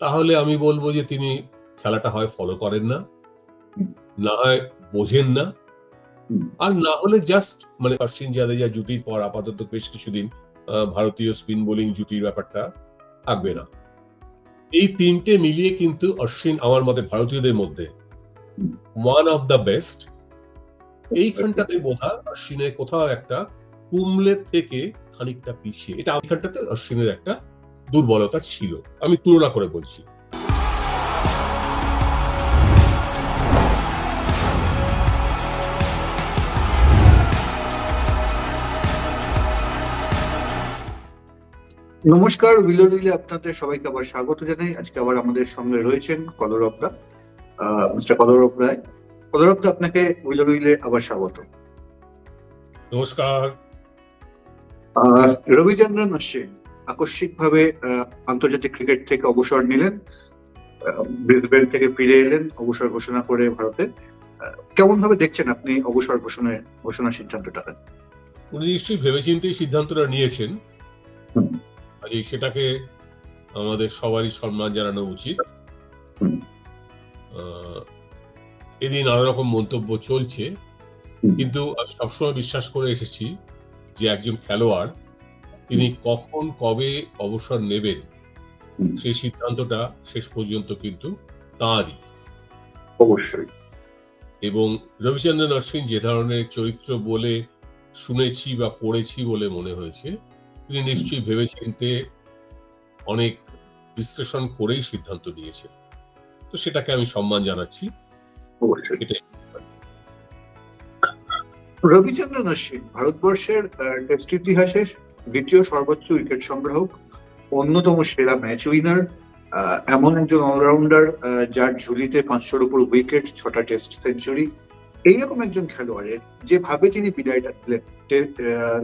তাহলে আমি বলব যে তিনি খেলাটা হয় ফলো করেন না। না হয় বোঝেন না। আর না হলে জাস্ট মানে অশ্বিন জাদেজা জুটির পর আপাতত বেশ কিছুদিন ভারতীয় স্পিন বোলিং জুটির ব্যাপারটা থাকবে না। এই তিনটে মিলিয়ে কিন্তু অশ্বিন আমার মতে ভারতীয়দের মধ্যে ওয়ান অফ দ্য বেস্ট এইখানটাতে বোধহয় অশ্বিনের কোথাও একটা কুমলের থেকে খানিকটা পিছিয়ে। এটা এইখানটাতে অশ্বিনের একটা দুর্বলতা ছিল। আমি তুলনা করে বলছি। নমস্কার উইলো উইলে আপনাদের সবাইকে আবার স্বাগত জানাই। আজকে আবার আমাদের সঙ্গে রয়েছেন কলরবরা মিস্টার কলরব রায়। কলরবদা আপনাকে উইলো উইলে আবার স্বাগত। নমস্কার। রবিচন্দ্রন অশ্বিন আকস্মিকভাবে আন্তর্জাতিক ক্রিকেট থেকে অবসর নিলেন ব্রিসবেন থেকে ফিরে এলেন অবসর ঘোষণা করে ভারতে। কেমন ভাবে দেখছেন আপনি অবসর ঘোষণা ঘোষণার সিদ্ধান্তটাকে উনি নিশ্চয়ই ভেবেচিন্তেই সিদ্ধান্তটা নিয়েছেন। কাজেই সেটাকে আমাদের সবারই সম্মান জানানো উচিত। আহ, এদিন নানা রকম মন্তব্য চলছে। কিন্তু আমি সবসময় বিশ্বাস করে এসেছি যে একজন খেলোয়াড় তিনি কখন কবে অবসর নেবেন সেই সিদ্ধান্তটা শেষ পর্যন্ত কিন্তু তাঁরই। অবশ্যই। এবং রবিচন্দ্রন অশ্বিন যে ধরনের চরিত্র বলে শুনেছি বা পড়েছি বলে মনে হয়েছে তিনি নিশ্চয়ই ভেবেচিন্তে অনেক বিশ্লেষণ করেই সিদ্ধান্ত নিয়েছেন। তো সেটাকে আমি সম্মান জানাচ্ছি। রবিচন্দ্রন অশ্বিন ভারতবর্ষের আহ, টেস্ট ইতিহাসের দ্বিতীয় সর্বোচ্চ উইকেট সংগ্রাহক অন্যতম সেরা ম্যাচ উইনার এমন একজন অলরাউন্ডার যার ঝুলিতে পাঁচশোর উপর উইকেট ছটা টেস্ট সেঞ্চুরি এইরকম একজন খেলোয়াড়ের যেভাবে তিনি বিদায়টা দিলেন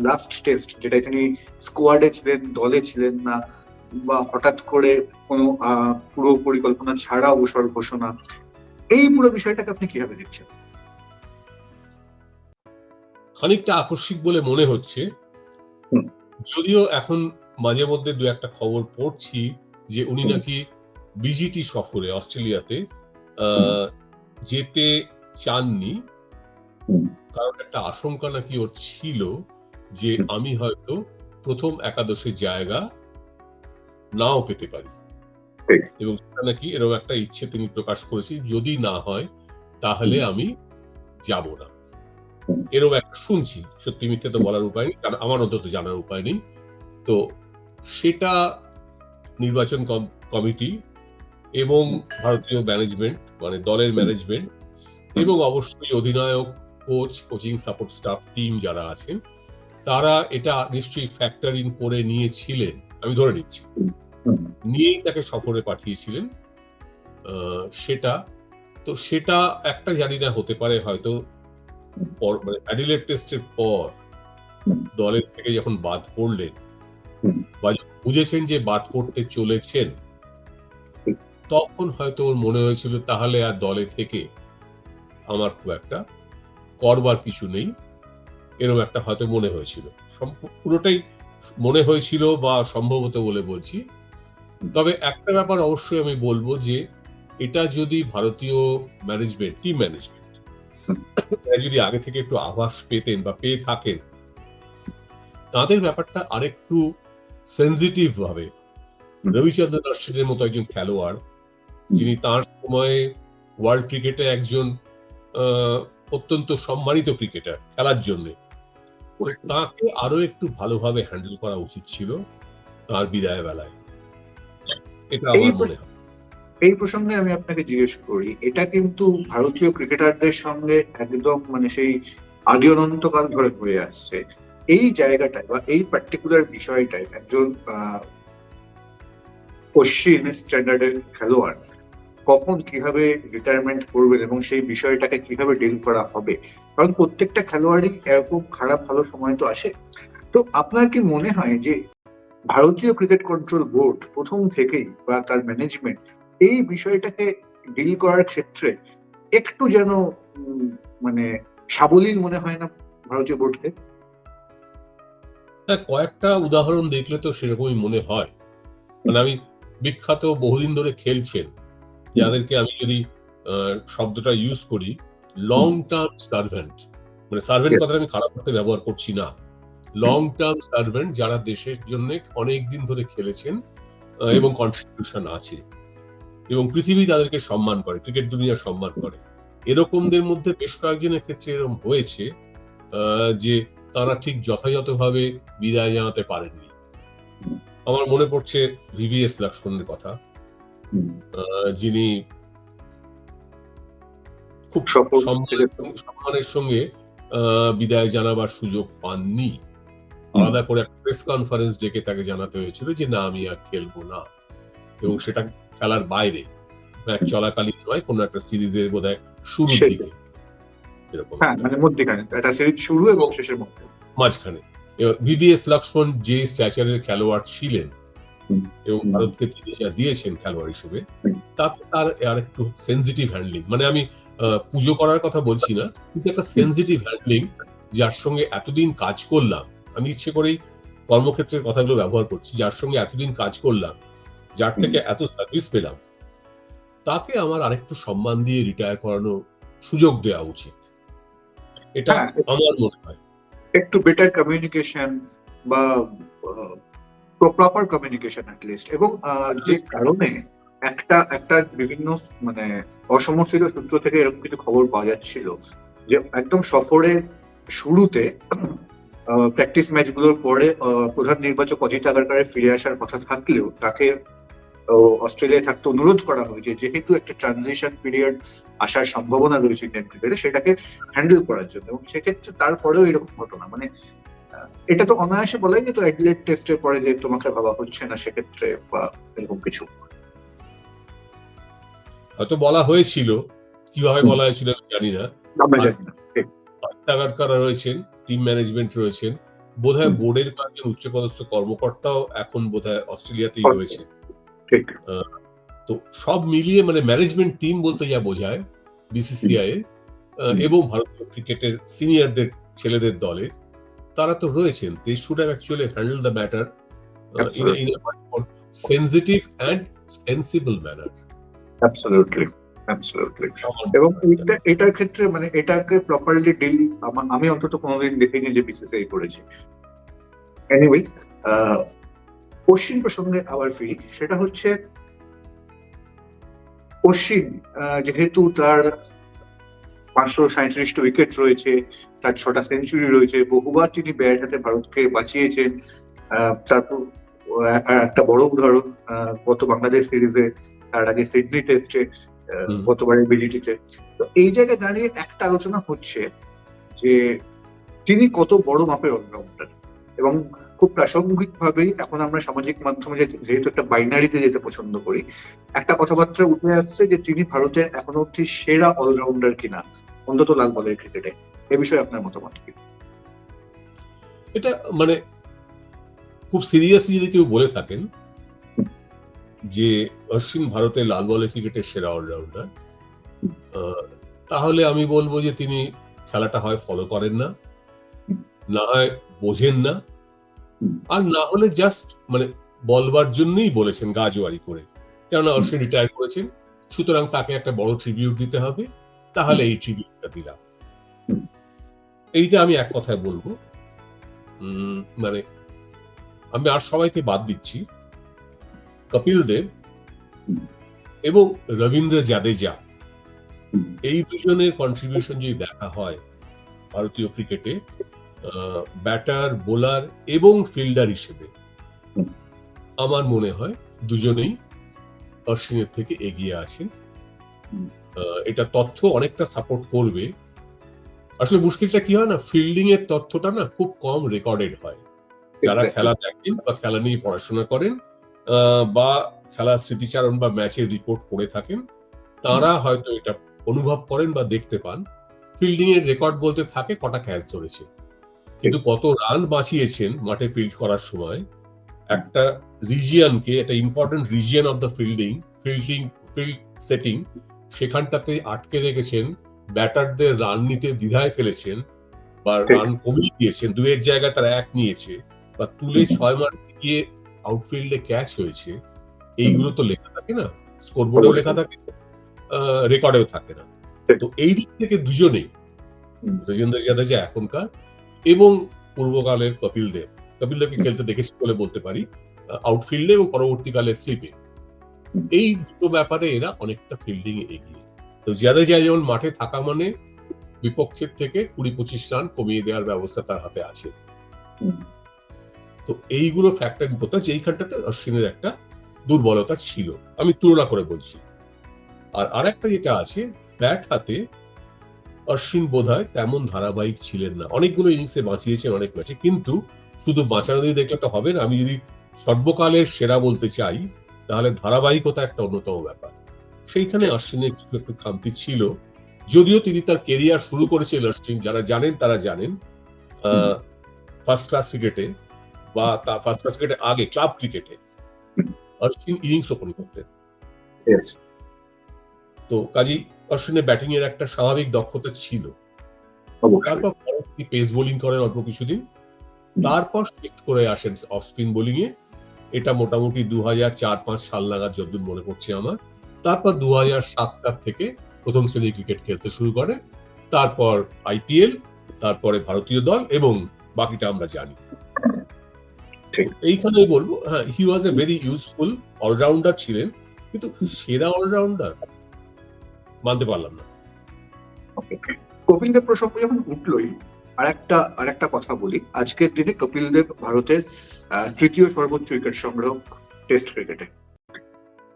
লাস্ট টেস্ট যেটা তিনি স্কোয়াডে ছিলেন দলে ছিলেন না বা হঠাৎ করে কোনো পুরো পরিকল্পনা ছাড়া অবসর ঘোষণা এই পুরো বিষয়টাকে আপনি কীভাবে দেখছেন খানিকটা আকস্মিক বলে মনে হচ্ছে। যদিও এখন মাঝে মধ্যে দু একটা খবর পড়ছি যে উনি নাকি বিজিটি সফরে অস্ট্রেলিয়াতে আহ, যেতে চাননি। কারণ একটা আশঙ্কা নাকি ওর ছিল যে আমি হয়তো প্রথম একাদশের জায়গা নাও পেতে পারি। এবং সেটা নাকি এরকম একটা ইচ্ছে তিনি প্রকাশ করেছি যদি না হয় তাহলে আমি যাব না। এরকম একটা শুনছি। সত্যি মিথ্যে তো বলার উপায় নেই, কারণ আমার অন্তত জানার উপায় নেই। তো সেটা নির্বাচন কমিটি এবং ভারতীয় ম্যানেজমেন্ট মানে দলের ম্যানেজমেন্ট এবং অবশ্যই অধিনায়ক coach coaching support staff team যারা আছেন, তারা এটা নিশ্চয়ই ফ্যাক্টর করে নিয়েছিলেন। আমি ধরে নিচ্ছি। নিয়েই তাকে সফরে পাঠিয়েছিলেন সেটা। তো সেটা একটা জানি না, হতে পারে হয়তো পর- মানে অ্যাডিলেট টেস্টের পর দলের থেকে যখন বাদ পড়লেন বা বুঝেছেন যে বাদ পড়তে চলেছেন তখন হয়তো ওর মনে হয়েছিল তাহলে আর দলে থেকে আমার খুব একটা করবার কিছু নেই। এরকম একটা হয়তো মনে হয়েছিল। পুরোটাই মনে হয়েছিল বা সম্ভবত বলে বলছি। তবে একটা ব্যাপার অবশ্যই আমি বলব যে এটা যদি ভারতীয় ম্যানেজমেন্ট টিম ম্যানেজমেন্ট যদি আগে থেকে একটু আভাস পেতেন বা পেয়ে থাকেন তাদের ব্যাপারটা আরেকটু সেন্সিটিভ ভাবে। হুম। রবিচন্দ্রন অশ্বিনের মতো একজন খেলোয়াড় যিনি তার সময়ে ওয়ার্ল্ড ক্রিকেটে একজন অত্যন্ত সম্মানিত ক্রিকেটার খেলার জন্য। তাকে আরও একটু ভালোভাবে হ্যান্ডেল করা উচিত ছিল তার বিদায় বেলায় এটা আমার মনে হয়। এই প্রসঙ্গে আমি আপনাকে জিজ্ঞেস করি, এটা কিন্তু ভারতীয় ক্রিকেটারদের সঙ্গে একদম মানে সেই আদি অনন্তকাল ধরে হয়ে আসছে। এই জায়গাটায় বা এই পার্টিকুলার বিষয়টায় একজন অশ্বিন স্ট্যান্ডার্ডের খেলোয়াড় কখন কীভাবে রিটায়ারমেন্ট করবেন এবং সেই বিষয়টাকে কীভাবে ডিল করা হবে? কারণ প্রত্যেকটা খেলোয়াড়ই এরকম খারাপ, ভালো সময় তো আসে। তো আপনার কি মনে হয় যে ভারতীয় ক্রিকেট কন্ট্রোল বোর্ড প্রথম থেকেই বা তার ম্যানেজমেন্ট এই বিষয়টাকে ডিল করার ক্ষেত্রে একটু যেন মানে সাবলীল মনে হয় না ভারতীয় বোর্ডকে? হ্যাঁ কয়েকটা উদাহরণ দেখলে তো সেরকমই মনে হয়। মানে আমি বিখ্যাত বহুদিন ধরে খেলছেন যাদেরকে আমি যদি শব্দটা ইউজ করি লং টার্ম সার্ভেন্ট মানে সার্ভেন্ট. কথাটা আমি খারাপ করতে ব্যবহার করছি না। লং টার্ম সার্ভেন্ট যারা দেশের জন্য অনেক দিন ধরে খেলেছেন এবং কন্ট্রিবিউশন আছে। এবং পৃথিবী তাদেরকে সম্মান করে ক্রিকেট দুনিয়া সম্মান করে। এরকমদের মধ্যে বেশ কয়েকজনের ক্ষেত্রে এরকম হয়েছে যে তারা ঠিক যথাযথভাবে বিদায় জানাতে পারেননি। আমার মনে পড়ছে ভিভিএস লক্ষ্মণের কথা যিনি খুব সম্মানের সঙ্গে- বিদায় জানাবার সুযোগ পাননি। আলাদা করে একটা প্রেস কনফারেন্স ডেকে তাকে জানাতে হয়েছিল যে না আমি আর খেলব না। এবং সেটা খেলার বাইরে। ম্যাচ চলাকালীন নয় কোনো একটা সিরিজের বোধ হয় শুরুর দিকে। এরকম। হ্যাঁ মানে মধ্যেখানে। একটা সিরিজ শুরু এবং শেষের মধ্যে। মাঝখানে। লক্ষ্মণ যে স্ট্যাচারের খেলোয়াড় ছিলেন এবং ভারতকে তিনি যা দিয়েছেন খেলোয়াড় হিসেবে তাতে তার আর একটু সেন্সিটিভ হ্যান্ডলিং মানে আমি পুজো করার কথা বলছি না কিন্তু একটা সেন্সিটিভ হ্যান্ডলিং যার সঙ্গে এতদিন কাজ করলাম। আমি ইচ্ছে করেই কর্মক্ষেত্রের কথাগুলো ব্যবহার করছি যার সঙ্গে এতদিন কাজ করলাম যার থেকে এত সার্ভিস পেলাম তাকে আমার আরেকটু সম্মান দিয়ে রিটায়ার করানোর সুযোগ দেওয়া উচিত। এটা হ্যাঁ। আমার মনে হয়। একটু বেটার কমিউনিকেশন বা প্রপার কমিউনিকেশন লিস্ট এবং যে কারণে একটা একটা বিভিন্ন মানে অসমর্থিত সূত্র থেকে এরকম কিছু খবর পাওয়া যাচ্ছিল যে একদম সফরের শুরুতে প্র্যাকটিস ম্যাচগুলোর পরে প্রধান নির্বাচক অজিত আগারকারের ফিরে আসার কথা থাকলেও তাকে অস্ট্রেলিয়ায় থাকতে অনুরোধ করা হয়েছে যেহেতু একটা ট্রানজিশন পিরিয়ড আসার সম্ভাবনা রয়েছে ইন্ডিয়ান ক্রিকেটে সেটাকে হ্যান্ডেল করার জন্য। এবং সেক্ষেত্রে তারপরেও এরকম ঘটনা। মানে এটা তো অনায়াসে বলাই যে তো অ্যাডলেট টেস্টের পরে যে তোমাকে ভাবা হচ্ছে না সেক্ষেত্রে বা এরকম কিছু। হয়তো বলা হয়েছিল কীভাবে বলা হয়েছিল আমি জানি না। না রয়েছেন টিম ম্যানেজমেন্ট রয়েছেন বোধহয় বোর্ডের কয়েকজন উচ্চপদস্থ কর্মকর্তাও এখন বোধহয় অস্ট্রেলিয়াতেই রয়েছে ঠিক। তো সব মিলিয়ে মানে ম্যানেজমেন্ট টিম বলতে যা বোঝায় বিসিসিআই এবং ভারতীয় ক্রিকেটের সিনিয়রদের ছেলেদের দলে তারা তো রয়েছেন। They should have actually handle the matter. In sensitive and sensible manner absolutely absolutely এবং এটা এটার ক্ষেত্রে মানে এটাকে প্রপারলি ডিল আমি অন্তত কোনোদিন দেখিনি যে বিসিসিআই করেছে। এনিওয়েজ অশ্বিন প্রসঙ্গে আবার ফিরি। সেটা হচ্ছে অশ্বিন যেহেতু তার পাঁচশো সাঁত্রিশটা উইকেট রয়েছে তার ছটা সেঞ্চুরি রয়েছে বহুবার তিনি ব্যাট হাতে ভারতকে বাঁচিয়েছেন। তারপর একটা বড় উদাহরণ গত বাংলাদেশ সিরিজে তার আগে সিডনি টেস্টে। গতবারের বিজিটিতে। তো এই জায়গায় দাঁড়িয়ে একটা আলোচনা হচ্ছে যে তিনি কত বড় মাপের অলরাউন্ডার। এবং খুব প্রাসঙ্গিক ভাবেই এখন আমরা সামাজিক মাধ্যমে যেহেতু একটা বাইনারিতে যেতে পছন্দ করি, একটা কথাবার্তা উঠে আসছে যে তিনি ভারতের এখনও অব্দি সেরা অলরাউন্ডার কিনা, অন্তত লাল বলের ক্রিকেটে এ। বিষয়ে আপনার মতামত কি? এটা মানে খুব সিরিয়াসলি যদি কেউ বলে থাকেন যে অশ্বিন ভারতের লাল বলের ক্রিকেটের সেরা অলরাউন্ডার তাহলে আমি বলব যে তিনি খেলাটা হয় ফলো করেন না না হয় বোঝেন না আর না হলে জাস্ট মানে বলবার জন্যই বলেছেন গাজওয়ারি করে। কেননা অশ্বিন রিটায়ার করেছেন সুতরাং তাকে একটা বড় ট্রিবিউট দিতে হবে তাহলে এই ট্রিবিউটটা দিলাম। এইটা আমি এক কথায় বলব। মানে আমি আর সবাইকে বাদ দিচ্ছি। কপিল দেব এবং রবীন্দ্র জাদেজা এই দুজনের কন্ট্রিবিউশন যদি দেখা হয় ভারতীয় ক্রিকেটে ব্যাটার বোলার এবং ফিল্ডার হিসেবে আমার মনে হয় দুজনেই অশ্বিনের থেকে এগিয়ে আছেন। এটা তথ্য অনেকটা সাপোর্ট করবে। আসলে মুশকিলটা কি হয় না? ফিল্ডিং এর তথ্যটা না খুব কম রেকর্ডেড হয়। যারা খেলা দেখেন বা খেলা নিয়ে পড়াশোনা করেন আহ, বা খেলার স্মৃতিচারণ বা ম্যাচের রিপোর্ট করে থাকেন তারা হয়তো এটা অনুভব করেন বা দেখতে পান। ফিল্ডিং এর রেকর্ড বলতে থাকে কটা ক্যাচ ধরেছে। কিন্তু কত রান বাঁচিয়েছেন মাঠে ফিল্ড করার সময় একটা রিজিয়নকে একটা important region of the fielding fielding field setting সেখানটাতে আটকে রেখেছেন ব্যাটারদের রান নিতে দ্বিধায় ফেলেছেন বা রান কমিয়ে দিয়েছেন দুয়ের জায়গায় তারা এক নিয়েছে বা তুলে ছয় মারতে গিয়ে আউটফিল্ডে ক্যাচ হয়েছে এইগুলো তো লেখা থাকে না স্কোর বোর্ডেও লেখা থাকে রেকর্ডেও থাকে না। তো এই দিক থেকে দুজনেই। রবীন্দ্র জাদেজা এখনকার এবং পূর্বকালের কপিল দেব। কপিল দেবকে খেলতে দেখেছি বলে বলতে পারি আউটফিল্ডে এবং পরবর্তীকালে স্লিপে। এই দুটো ব্যাপারে এরা অনেকটা ফিল্ডিং এগিয়ে। তো জাদেজা যেমন মাঠে থাকা মানে বিপক্ষের থেকে কুড়ি পঁচিশ রান কমিয়ে দেওয়ার ব্যবস্থা তার হাতে আছে। তো এইগুলো ফ্যাক্টর হতো যে এইখানটাতে অশ্বিনের একটা দুর্বলতা ছিল। আমি তুলনা করে বলছি। আর আরেকটা যেটা আছে ব্যাট হাতে অশ্বিন বোধহয় তেমন ধারাবাহিক ছিলেন না। অনেকগুলো ইনিংসে বাঁচিয়েছেন অনেক ম্যাচে কিন্তু শুধু বাঁচানো দিয়ে দেখলে তো হবে না। আমি যদি সর্বকালের সেরা বলতে চাই তাহলে ধারাবাহিকতা একটা অন্যতম ব্যাপার। সেইখানে অশ্বিনের কিছু একটু খামতি ছিল। যদিও তিনি তার কেরিয়ার শুরু করেছিলেন অশ্বিন যারা জানেন তারা জানেন। ফার্স্ট ক্লাস ক্রিকেটে বা তা ফার্স্ট ক্লাস ক্রিকেটে আগে ক্লাব ক্রিকেটে অশ্বিন ইনিংস ওপেন করতেন. তো কাজী অশ্বিনের ব্যাটিং এর একটা স্বাভাবিক দক্ষতা ছিল। তারপর পরবর্তী পেস বোলিং করেন অল্প কিছুদিন। তারপর শিফট করে আসেন অফ স্পিন বোলিং এ। এটা মোটামুটি দু হাজার চার পাঁচ সাল নাগাদ যতদূর মনে পড়ছে আমার। তারপর দু হাজার সাতটার থেকে প্রথম শ্রেণির ক্রিকেট খেলতে শুরু করে। তারপর আইপিএল তারপরে ভারতীয় দল এবং বাকিটা আমরা জানি। এইখানে বলব হ্যাঁ he was a very useful allrounder ছিলেন। কিন্তু সেরা অলরাউন্ডার মানতে পারলাম না। কপিল দেব প্রসঙ্গ যখন উঠলোই আর একটা আর একটা কথা বলি। আজকের দিনে কপিল দেব ভারতের তৃতীয় সর্বোচ্চ উইকেট সংগ্রহ টেস্ট ক্রিকেটে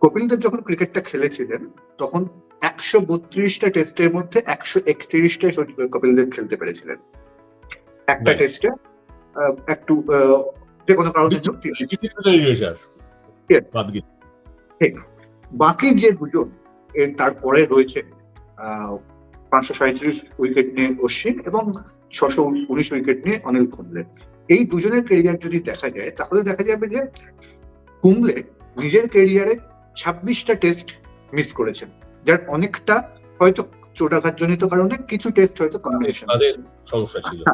কপিল দেব যখন ক্রিকেটটা খেলেছিলেন তখন একশো বত্রিশটা টেস্টের মধ্যে একশো একত্রিশটা কপিল দেব খেলতে পেরেছিলেন। একটা. টেস্টে একটু যে কোনো কারণে বাকি যে দুজন এর তারপরে রয়েছে পাঁচশো সাঁত্রিশ উইকেট নিয়ে অশ্বিন এবং ছশো উনিশ উইকেট নিয়ে অনিল কুম্বলে। এই দুজনের কেরিয়ার যদি দেখা যায় তাহলে দেখা যাবে যে কুম্বলে নিজের কেরিয়ারে ছাব্বিশটা টেস্ট মিস করেছেন যার অনেকটা হয়তো চোটাঘাত জনিত কারণে কিছু টেস্ট হয়তো কম্বিনেশন সমস্যা ছিল।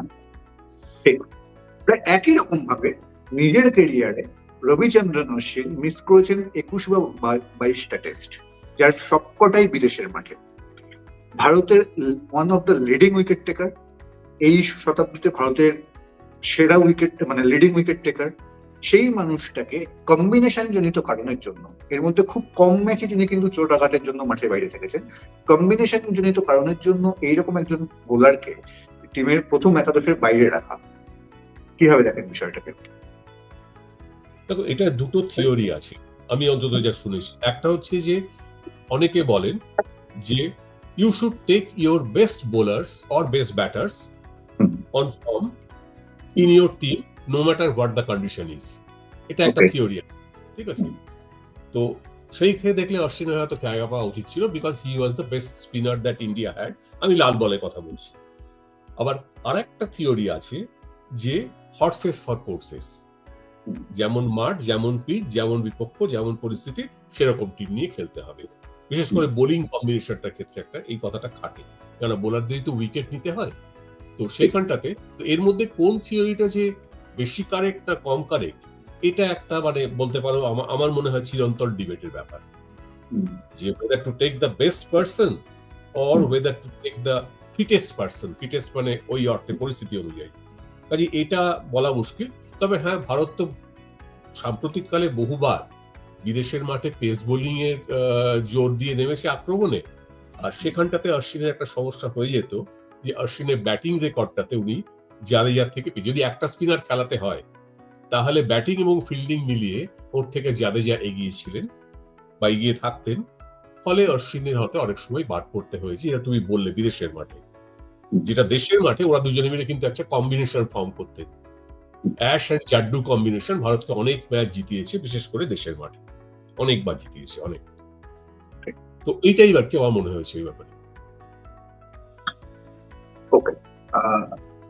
প্রায় একই রকম ভাবে নিজের কেরিয়ারে রবিচন্দ্রন অশ্বিন মিস করেছেন একুশ বা- বাইশটা টেস্ট যার সবকটাই বিদেশের মাঠে। ভারতের one of the leading wicket taker এই শতাব্দীতে ভারতের সেরা উইকেট মানে লিডিং উইকেট টেকার সেই মানুষটাকে কম্বিনেশন জনিত কারণের জন্য, এর মধ্যে খুব কম ম্যাচে তিনি কিন্তু চোট আঘাতের জন্য মাঠের বাইরে থেকেছেন। কম্বিনেশন জনিত কারণের জন্য এইরকম একজন বোলারকে টিমের প্রথম একাদশের বাইরে রাখা। কীভাবে দেখেন বিষয়টাকে? দেখো, এটা দুটো থিওরি আছে। আমি অন্তত যা শুনেছি। একটা হচ্ছে যে অনেকে বলেন যে you should take your best bowlers or best batters on form in your team no matter what the condition is এটা একটা থিওরি ঠিক আছে? তো সেই থেকে দেখলে অশ্বিনের হয়তো জায়গা পাওয়া উচিত ছিল because he was the best spinner that India had আমি লাল বলে কথা বলছি। আবার আরেকটা থিওরি আছে যে হর্সেস ফর কোর্সেস যেমন মাঠ যেমন পিচ যেমন বিপক্ষ যেমন পরিস্থিতি সেরকম টিম নিয়ে খেলতে হবে। বিশেষ করে বোলিং কম্বিনেশনটার ক্ষেত্রে একটা এই কথাটা খাটে। কেন বোলারদের তো উইকেট নিতে হয়। তো সেইখানটাতে তো এর মধ্যে কোন থিওরিটা যে বেশি কারেক্ট না কম কারেক্ট এটা একটা মানে বলতে পারো আমার মনে হয় চিরন্তর ডিবেটের ব্যাপার। যে whether to take the best person or whether to take the fittest person fittest মানে ওই অর্থে পরিস্থিতি অনুযায়ী। কাজে এটা বলা মুশকিল। তবে হ্যাঁ ভারত তো সাম্প্রতিককালে বহুবার বিদেশের মাঠে পেস বোলিং এর জোর দিয়ে নেমেছে আক্রমণে। আর সেখানটাতে অশ্বিনের একটা সমস্যা হয়ে যেত যে অশ্বিনের ব্যাটিং রেকর্ডটাতে উনি জাদেজার থেকে যদি একটা স্পিনার খেলাতে হয়, তাহলে ব্যাটিং এবং ফিল্ডিং মিলিয়ে ওর থেকে জাদেজা এগিয়ে ছিলেন বা এগিয়ে থাকতেন। ফলে অশ্বিনের হতে অনেক সময় বাদ পড়তে হয়েছে, এটা তুমি বললে বিদেশের মাঠে। যেটা দেশের মাঠে, ওরা দুজনে মিলে কিন্তু একটা কম্বিনেশন ফর্ম করতেন। অ্যাশ অ্যান্ড জাড্ডু কম্বিনেশন ভারতকে অনেক ম্যাচ জিতিয়েছে, বিশেষ করে দেশের মাঠে। অনেকবার জিতিয়েছে, অনেক। তো এইটাই আর কি আমার মনে হয়েছে এই ব্যাপারে? ওকে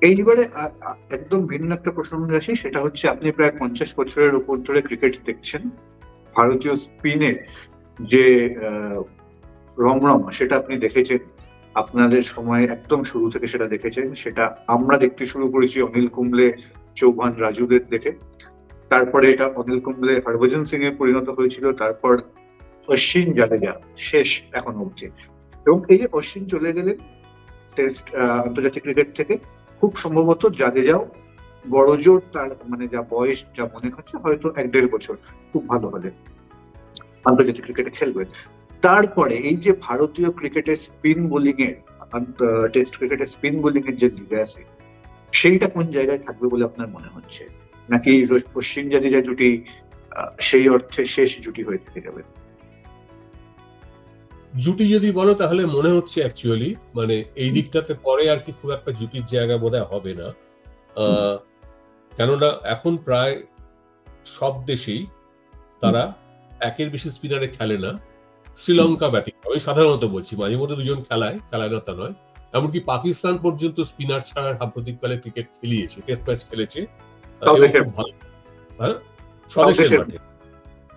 এইবারে একদম ভিন্ন একটা প্রসঙ্গে আসি সেটা হচ্ছে আপনি প্রায় পঞ্চাশ বছরের উপর ধরে ক্রিকেট দেখছেন। ভারতীয় স্পিনে যে রমরম, সেটা আপনি দেখেছেন। আপনাদের সময় একদম শুরু থেকে সেটা দেখেছেন সেটা আমরা দেখতে শুরু করেছি অনিল কুম্বলে, চৌহান রাজুদের দেখে। তারপরে এটা অনিল কুম্বলে, হরভজন সিং এ পরিণত হয়েছিল, তারপর অশ্বিন জাদেজা, শেষ এখন অবধি। এবং এই যে অশ্বিন চলে গেলেন টেস্ট আন্তর্জাতিক ক্রিকেট থেকে, খুব সম্ভবত জাদেজাও বড় জোর তার মানে যা বয়স, যা মনে হচ্ছে, হয়তো এক দেড় বছর, খুব ভালো হলে। আন্তর্জাতিক ক্রিকেটে খেলবে। তারপরে এই যে ভারতীয় ক্রিকেটের স্পিন বোলিং এর টেস্ট ক্রিকেটের স্পিন বোলিং এর যে দিকে আছে সেইটা কোন জায়গায় থাকবে বলে আপনার মনে হচ্ছে? নাকি পশ্চিম জাতিরা জুটি সেই অর্থে শেষ জুটি হয়ে থেকে যাবে? জুটি যদি বলো তাহলে মনে হচ্ছে অ্যাকচুয়ালি মানে এই দিকটাতে পরে আর কি খুব একটা জুটির জায়গা বোধহয় হবে না। আহ, কেননা এখন প্রায় সব দেশেই তারা একের বেশি স্পিনারে খেলে না। শ্রীলঙ্কা ব্যাটিং আমি সাধারণত বলছি মাঝে মধ্যে দুজন খেলায় খেলায় না তা নয়। এমনকি পাকিস্তান পর্যন্ত স্পিনার ছাড়া সাম্প্রতিককালে ক্রিকেট খেলিয়েছে টেস্ট ম্যাচ খেলেছে। হ্যাঁ? স্বদেশের মাঠে।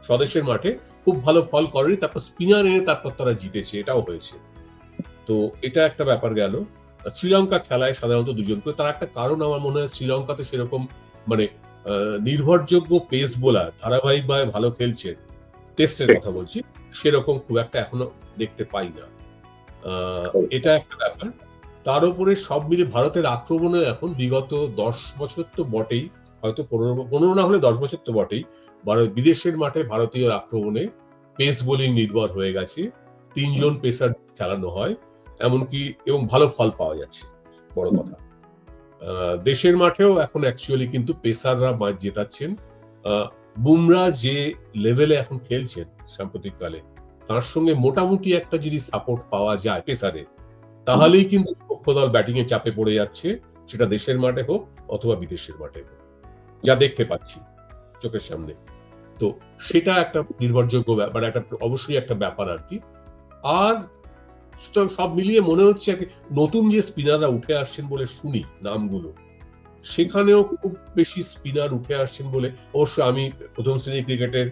স্বদেশের মাঠে খুব ভালো ফল করেনি তারপর স্পিনার এনে তারপর তারা জিতেছে এটাও হয়েছে। তো এটা একটা ব্যাপার গেল। শ্রীলঙ্কা খেলায় সাধারণত দুজন করে তার একটা কারণ আমার মনে হয় শ্রীলঙ্কাতে সেরকম মানে নির্ভরযোগ্য পেস বোলার ধারাবাহিকভাবে ভালো খেলছেন। টেস্টের কথা বলছি। সেরকম খুব একটা এখনও দেখতে পাই না। এটা একটা ব্যাপার। তার উপরে সব মিলে ভারতের আক্রমণে এখন বিগত দশ বছর তো বটেই, হয়তো পনেরো পনেরো না হলে দশ বছর তো বটেই বিদেশের মাঠে ভারতীয় আক্রমণে পেস বোলিং নির্ভর হয়ে গেছে। তিনজন পেসার খেলানো হয়, এমনকি এবং ভালো ফল পাওয়া যাচ্ছে, বড় কথা। দেশের মাঠেও এখন অ্যাকচুয়ালি কিন্তু পেসাররা মাঠ জেতাচ্ছেন। বুমরা যে লেভেলে এখন খেলছেন সাম্প্রতিককালে। তার সঙ্গে মোটামুটি একটা যদি সাপোর্ট পাওয়া যায় পেসারে, তাহলেই কিন্তু দল ব্যাটিং এ চাপে পড়ে যাচ্ছে, সেটা দেশের মাঠে হোক অথবা বিদেশের মাঠে হোক। যা দেখতে পাচ্ছি চোখের সামনে। তো সেটা একটা নির্ভরযোগ্য ব্যাপার একটা অবশ্যই একটা ব্যাপার আর কি। আর সব মিলিয়ে মনে হচ্ছে নতুন যে স্পিনাররা উঠে আসছেন বলে শুনি নামগুলো, সেখানেও খুব বেশি স্পিনার উঠে আসছেন বলে অবশ্য আমি প্রথম শ্রেণির ক্রিকেটের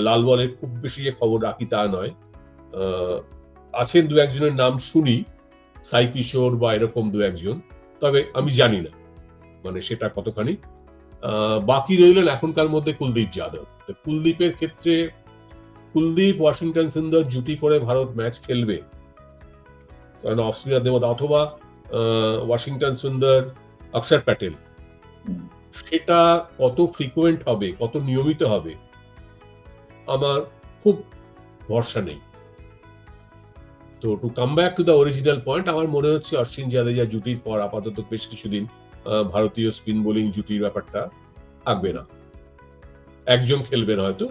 লাল বলের খুব বেশি যে খবর রাখি তা নয়। আহ, আছেন দু একজনের নাম শুনি সাই কিশোর বা এরকম দু একজন তবে আমি জানি না মানে সেটা কতখানি। আহ, বাকি রইলেন এখনকার মধ্যে কুলদীপ যাদব। তো কুলদীপের ক্ষেত্রে কুলদীপ ওয়াশিংটন সুন্দর জুটি করে ভারত ম্যাচ খেলবে। কারণ অফ স্পিনারদের মধ্যে অথবা আহ, ওয়াশিংটন সুন্দর অক্ষর প্যাটেল। সেটা কত ফ্রিকুয়েন্ট হবে কত নিয়মিত হবে আমার খুব ভরসা নেই। তো to come back to the original point আমার মনে হচ্ছে অশ্বিন জাদেজা জুটির পর আপাতত বেশ কিছুদিন ভারতীয় স্পিন বোলিং জুটির ব্যাপারটা থাকবে না। একজন খেলবেন হয়তো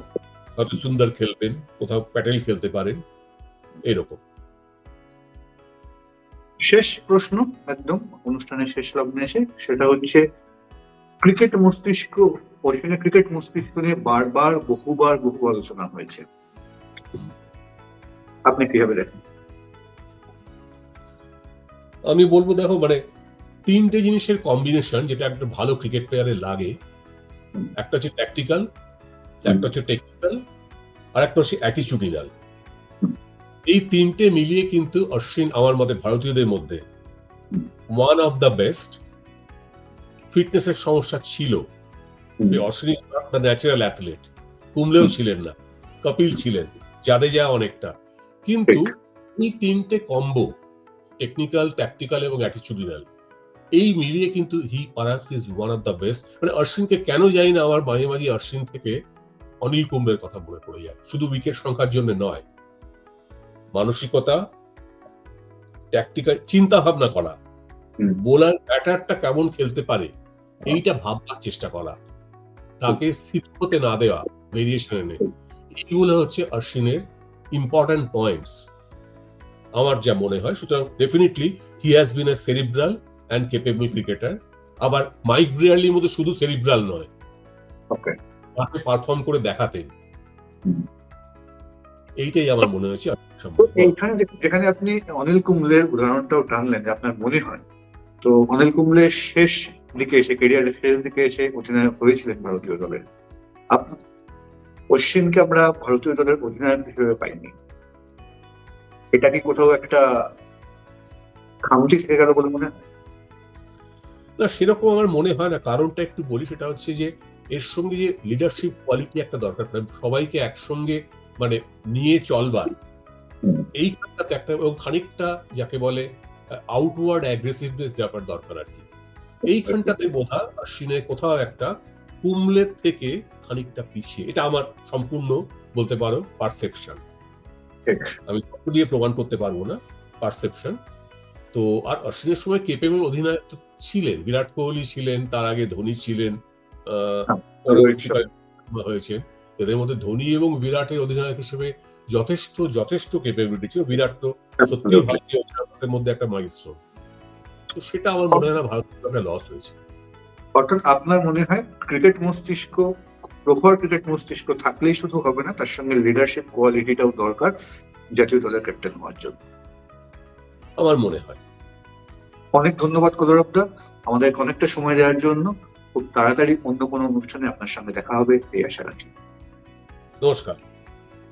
হয়তো সুন্দর খেলবেন, কোথাও প্যাটেল খেলতে পারেন, এরকম। শেষ প্রশ্ন, একদম অনুষ্ঠানের শেষ লগ্নে এসে, সেটা হচ্ছে ক্রিকেট মস্তিষ্ক অশ্বিনের ক্রিকেট মস্তিষ্ক নিয়ে বারবার, বহুবার, বহু আলোচনা হয়েছে। আপনি কীভাবে দেখেন? আমি বলব, দেখো মানে তিনটে জিনিসের কম্বিনেশন যেটা একটা ভালো ক্রিকেট প্লেয়ারের লাগে। একটা হচ্ছে ট্যাকটিক্যাল একটা হচ্ছে টেকনিক্যাল আর একটা হচ্ছে অ্যাটিচিউডিনাল এই তিনটে মিলিয়ে কিন্তু অশ্বিন আমার মতে ভারতীয়দের মধ্যে ওয়ান অফ দ্য বেস্ট ফিটনেসের সমস্যা ছিল। অশ্বিন দ্য ন্যাচারাল অ্যাথলেট কুমলেও ছিলেন না কপিল ছিলেন জাদেজা অনেকটা। কিন্তু এই তিনটে কম্বো টেকনিক্যাল ট্যাকটিক্যাল এবং অ্যাটিচিউডিনাল এই মিলিয়ে কিন্তু he is one of the best মানে অশ্বিনকে কেন জানি না আমার মাঝে মাঝে অশ্বিন থেকে অনিল কুম্বের কথা মনে পড়ে যায়। শুধু উইকেট সংখ্যার জন্য নয়। মানসিকতা ট্যাকটিক্যাল চিন্তা ভাবনা করা বোলার ব্যাটারটা কেমন খেলতে পারে? এইটা ভাববার চেষ্টা করা। তাকে স্থির হতে না দেওয়া ভেরিয়েশন এনে এইগুলো হচ্ছে অশ্বিনের ইম্পর্টেন্ট পয়েন্টস আমার যা মনে হয় সুতরাং definitely he has been a cerebral and capable cricketer আবার মাইক ব্রিয়ারলির মধ্যে শুধু সেরিব্রাল নয়। ওকে মাঠে পারফর্ম করে দেখাতেন এইটাই আমার মনে হয়েছে। এইখানে যেখানে আপনি অনিল কুম্বলের উদাহরণটাও টানলেন যে আপনার মনে হয়। তো অনিল কুম্বলের শেষ দিকে এসে কেরিয়ারের শেষ দিকে এসে অধিনায়ক হয়েছিলেন ভারতীয় দলের অশ্বিনকে আমরা ভারতীয় দলের অধিনায়ক হিসেবে পাইনি। এটা কি কোথাও একটা খামতি থেকে গেল বলে মনে হয়? না সেরকম আমার মনে হয় না। কারণটা একটু বলি সেটা হচ্ছে যে এর সঙ্গে যে লিডারশিপ কোয়ালিটি একটা দরকার পড়ে সবাইকে একসঙ্গে মানে নিয়ে চলবার। এই একটা এবং খানিকটা যাকে বলে আউটওয়ার্ড অ্যাগ্রেসিভনেস ব্যাপার দরকার আর কি। এইখানটাতে বোধা অশ্বিনের কোথাও একটা কুমলের থেকে খানিকটা পিছিয়ে এটা আমার সম্পূর্ণ বলতে পারো পারসেপশন আমি দিয়ে প্রমাণ করতে পারব না পারসেপশন তো আর অশ্বিনের সময় কেপেবল অধিনায়ক ছিলেন বিরাট কোহলি ছিলেন তার আগে ধোনি ছিলেন আহ, হ্যাঁ। হয়েছে। এদের মধ্যে ধোনি এবং বিরাটের অধিনায়ক হিসেবে যথেষ্ট যথেষ্ট কেপেবিলিটি ছিল। বিরাট তো সত্যি ভারতীয় অধিনায়কদের মধ্যে একটা মাইলস্টোন তো সেটা আমার মনে হয় না ভারতের লস হয়েছে। অর্থাৎ আপনার মনে হয় ক্রিকেট মস্তিষ্ক প্রখর ক্রিকেট মস্তিষ্ক থাকলেই শুধু হবে না তার সঙ্গে লিডারশিপ কোয়ালিটিটাও দরকার জাতীয় দলের ক্যাপ্টেন হওয়ার জন্য। আমার মনে হয়। অনেক ধন্যবাদ কলরবদা আমাদের অনেকটা সময় দেওয়ার জন্য। খুব তাড়াতাড়ি অন্য কোনো অনুষ্ঠানে আপনার সঙ্গে দেখা হবে এই আশা রাখি। নমস্কার।